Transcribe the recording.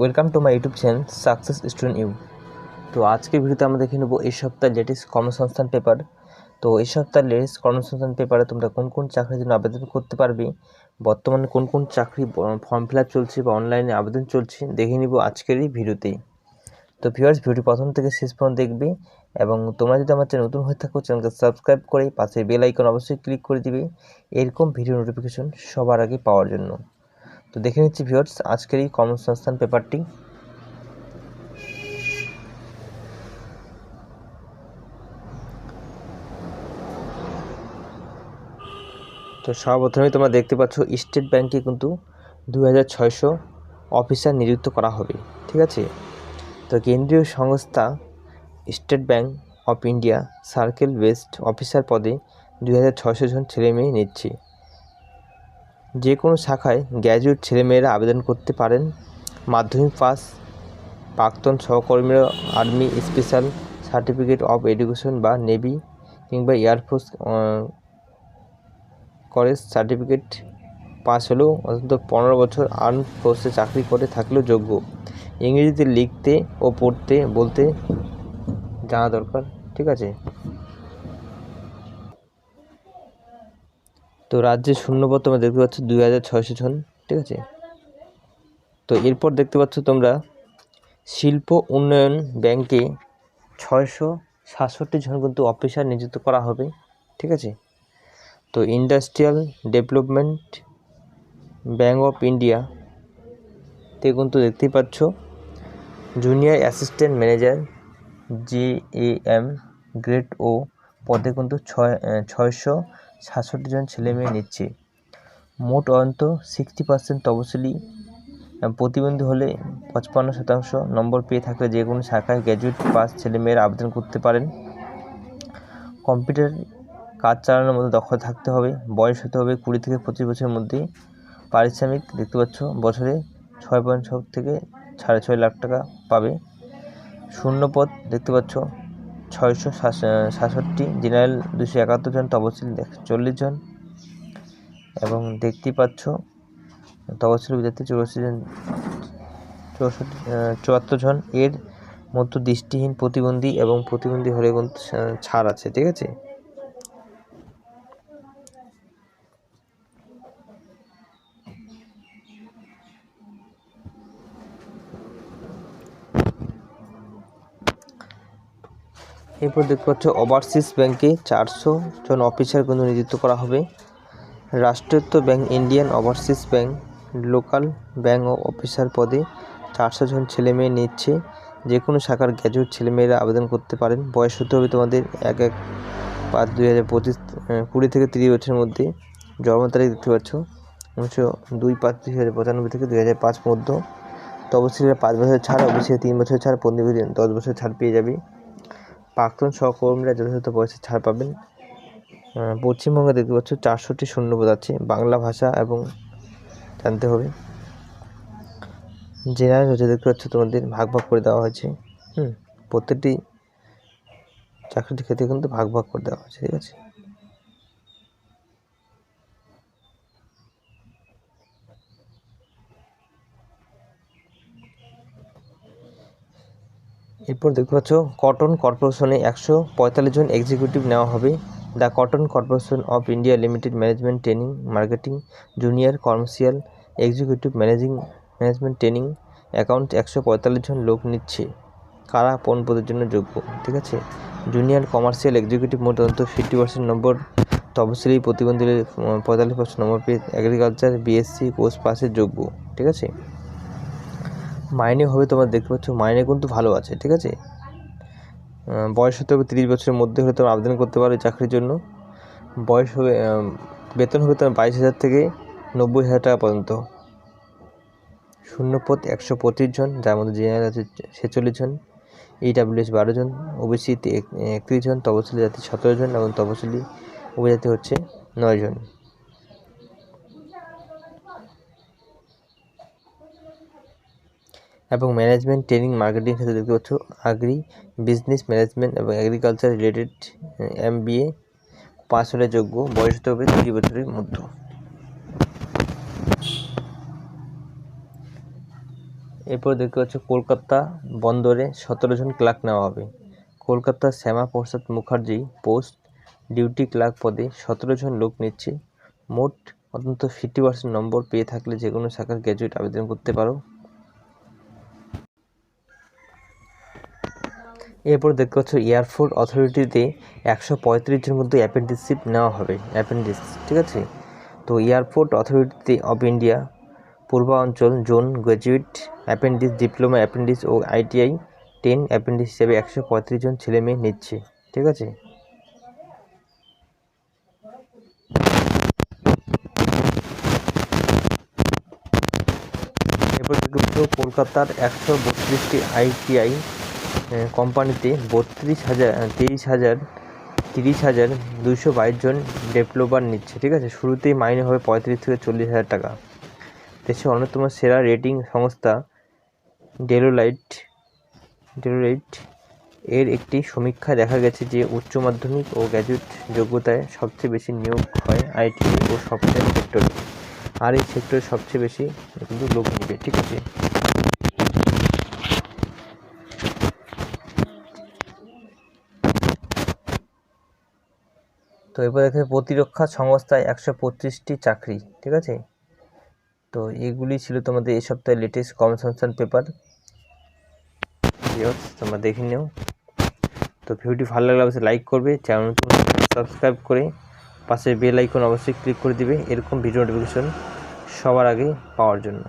Welcome to my YouTube channel success student U তো আজকের ভিডিওতে আমরা দেখে নেব এই সপ্তাহের লেটেস্ট কর্মসংস্থান পেপার তো এই সপ্তাহের লেটেস্ট কর্মসংস্থান পেপারে তোমরা কোন কোন চাকরির জন্য আবেদন করতে পারবে, বর্তমানে কোন কোন চাকরি ফর্ম ফিল চলছে বা অনলাইনে আবেদন চলছে, দেখে নিব আজকের এই ভিডিওতেই তো ভিউয়ার্স ভিডিও প্রথম থেকে শেষ পর্যন্ত দেখবে এবং তোমরা যদি আমার চ্যানেল নতুন হয়ে থাকো, চ্যানেলকে সাবস্ক্রাইব করে পাশে বেল আইকন অবশ্যই ক্লিক করে দিবে। এরকম ভিডিও নোটিফিকেশন সবার আগে পাওয়ার জন্য। তো দেখে নিচ্ছি ভিউয়ার্স আজকের এই কর্মসংস্থান পেপারটি তো সর্বপ্রথমে তোমরা দেখতে পাচ্ছ, স্টেট ব্যাংকে কিন্তু দু হাজার ছয়শো অফিসার নিযুক্ত করা হবে, ঠিক আছে? তো কেন্দ্রীয় সংস্থা State Bank of India circle based officer পদে দুই হাজার ছয়শো জন ছেলেমেয়ে নিচ্ছে। যে কোনো শাখায় গ্র্যাজুয়েট ছেলেমেয়েরা আবেদন করতে পারেন। মাধ্যমিক পাস, প্রাক্তন সহকর্মীরা army special certificate of education বা নেভি কিংবা air force college certificate pass হলেও অন্তত পনেরো বছর আর্ম ফোর্সে চাকরি করে থাকলেও যোগ্য। ইংরেজিতে লিখতে ও পড়তে বলতে জানা দরকার, ঠিক আছে? তো রাজ্যে শূন্যপদ তোমরা দেখতে পাচ্ছ দুই হাজার ছয়শো জন, ঠিক আছে? তো এরপর দেখতে পাচ্ছ তোমরা শিল্প উন্নয়ন ব্যাংকে ছয়শো সাতষট্টি জন কিন্তু অফিসার নিযুক্ত করা হবে, ঠিক আছে? তো industrial development bank of India তে কিন্তু দেখতেই পাচ্ছ junior assistant manager GAM grade ও পদে কিন্তু ছয় ছয়শো সাতষট্টি জন ছেলে মেয়ে নিচ্ছে। মোট অন্ত সিক্সটি পার্সেন্ট তপশিলি প্রতিবন্ধী হলে পঁচপান্ন শতাংশ নম্বর পেয়ে থাকলে যে কোনো শাখায় গ্র্যাজুয়েট পাস ছেলেমেয়েরা আবেদন করতে পারেন। কম্পিউটার কাজ চালানোর মতো দক্ষতা থাকতে হবে, বয়স হতে হবে কুড়ি থেকে পঁচিশ বছরের মধ্যে। পারিশ্রমিক দেখতে পাচ্ছ, বছরে ছয় পয়েন্ট ছয় থেকে সাড়ে ছয় লাখ টাকা পাবে। শূন্য পদ দেখতে পাচ্ছ ছয়শো সাতষট্টি জেনারেল দুশো একাত্তর জন তপশিল চল্লিশ জন। এবং দেখতেই পাচ্ছ তপশিল বিদ্যার্থী চৌষট্টি জন, চৌষট্টি চুয়াত্তর জন। এর মধ্যে দৃষ্টিহীন প্রতিবন্ধী এবং প্রতিবন্ধী হলে ছাড় আছে, ঠিক আছে? এরপর দেখতে পাচ্ছ ওভারসিজ ব্যাংকে চারশো জন অফিসার কিন্তু নিযুক্ত করা হবে। রাষ্ট্রায়ত্ত bank Indian Overseas Bank local bank officer পদে চারশো জন ছেলে মেয়ে নিচ্ছে। যে কোনো শাখার গ্র্যাজুয়েট ছেলেমেয়েরা আবেদন করতে পারেন। বয়স হতে হবে তোমাদের এক এক পাঁচ দুই হাজার পঁচিশ কুড়ি থেকে তিরিশ বছরের মধ্যে। জন্ম তারিখ দেখতে পাচ্ছ, উনিশশো দুই পাঁচ দুই হাজার পঁচানব্বই থেকে দুই হাজার পাঁচ মধ্যে তপশিলীরা পাঁচ বছর ছাড়, অবশ্যই তিন বছর ছাড়, পনেরো দশ বছর ছাড় পেয়ে যাবে। প্রাক্তন সহকর্মীরা যথাযথ পয়সা ছাড় পাবেন। পশ্চিমবঙ্গে দেখতে পাচ্ছ চারশোটি শূন্যপদ আছে বাংলা ভাষা এবং জানতে হবে। জেনারেল হচ্ছে দেখতে পাচ্ছ তোমাদের ভাগ ভাগ করে দেওয়া হয়েছে। হুম, প্রত্যেকটি চাকরির ক্ষেত্রে কিন্তু ভাগ ভাগ করে দেওয়া হয়েছে, ঠিক আছে? এরপর দেখতে পাচ্ছ কটন কর্পোরেশনে একশো পঁয়তাল্লিশ জন এক্সিকিউটিভ নেওয়া হবে। The Cotton Corporation of India Limited management training marketing junior commercial executive managing management training account একশো পঁয়তাল্লিশ জন লোক নিচ্ছে। কারা কোন পদের জন্য যোগ্য? ঠিক আছে? জুনিয়র কমার্শিয়াল এক্সিকিউটিভ মোট অন্তত ফিফটি পার্সেন্ট নম্বর। তপশিলি প্রতিবন্ধী পঁয়তাল্লিশ পার্সেন্ট নম্বর পেয়ে এগ্রিকালচার বিএসসি কোর্স পাসের যোগ্য। ঠিক আছে? মাইনে হবে তোমার দেখতে পাচ্ছ, মাইনে কিন্তু ভালো আছে, ঠিক আছে? বয়স হতে হবে তিরিশ বছরের মধ্যে হলে তোমার আবেদন করতে পারো চাকরির জন্য। বয়স হবে বেতন হবে তোমার বাইশ হাজার থেকে নব্বই হাজার টাকা পর্যন্ত। শূন্যপদ একশো পঁচিশ জন, যার মধ্যে জেনারেল আছে ছেচল্লিশ জন ইডাব্লিউএস বারো জন ওবিসি একত্রিশ জন, তপশিলি জাতি সতেরো জন এবং তপশিলি উপজাতি হচ্ছে নয় জন। এবং ম্যানেজমেন্ট ট্রেনিং মার্কেটিং ক্ষেত্রে দেখতে পাচ্ছ আগ্রি বিজনেস ম্যানেজমেন্ট এবং agriculture related M B A pass হলে যোগ্য। বয়স হতে হবে তিরিশ বছরের মধ্যে। এরপর দেখতে পাচ্ছ কলকাতা বন্দরে সতেরো জন ক্লার্ক নেওয়া হবে। কলকাতার Shyama Prasad Mukherjee post duty clerk পদে সতেরো জন লোক নিচ্ছে। মোট অন্তত ফিফটি পার্সেন্ট নম্বর পেয়ে থাকলে যে কোনো শাখার গ্র্যাজুয়েট আবেদন করতে পারো। এরপর দেখতে পাচ্ছ এয়ারফোর্স অথরিটিতে একশো পঁয়ত্রিশ জন মধ্যে অ্যাপেন্ডিসশিপ নেওয়া হবে অ্যাপেন্ডিক্স ঠিক আছে? তো এয়ারপোর্ট অথরিটিতে অফ ইন্ডিয়া পূর্বাঞ্চল, zone graduate appendix diploma appendix ও আইটিআই টেন অ্যাপেন্ডিক্স হিসেবে একশো পঁয়ত্রিশ জন ছেলে মেয়ে নিচ্ছে, ঠিক আছে? এরপর কলকাতার একশো বত্রিশটি আইটিআই কোম্পানিতে বত্রিশ হাজার তিরিশ হাজার তিরিশ হাজার দুশো বাইশ জন ডেভেলপার নিচ্ছে, ঠিক আছে? শুরুতেই মাইনে হবে পঁয়ত্রিশ থেকে চল্লিশ হাজার টাকা। দেশের অন্যতম সেরা রেটিং সংস্থা ডেলোলাইট ডেলোলাইট এর একটি সমীক্ষায় দেখা গেছে যে উচ্চ মাধ্যমিক ও গ্র্যাজুয়েট যোগ্যতায় সবচেয়ে বেশি নিয়োগ হয় আইটি ও সফটওয়্যার সেক্টরে। আর এই সেক্টরে সবচেয়ে বেশি কিন্তু লোক নেবে, ঠিক আছে? তো এরপর দেখে প্রতিরক্ষা সংস্থায় একশো পঁচিশটি চাকরি, ঠিক আছে? তো এগুলি ছিল তোমাদের এই সপ্তাহে লেটেস্ট কর্মসংস্থান পেপার। তোমরা দেখে নিও। তো ভিডিওটি ভালো লাগলে অবশ্যই লাইক করবে চ্যানেল সাবস্ক্রাইব করে পাশে বেল আইকন অবশ্যই ক্লিক করে দিবে। এরকম ভিডিও নোটিফিকেশন সবার আগে পাওয়ার জন্য।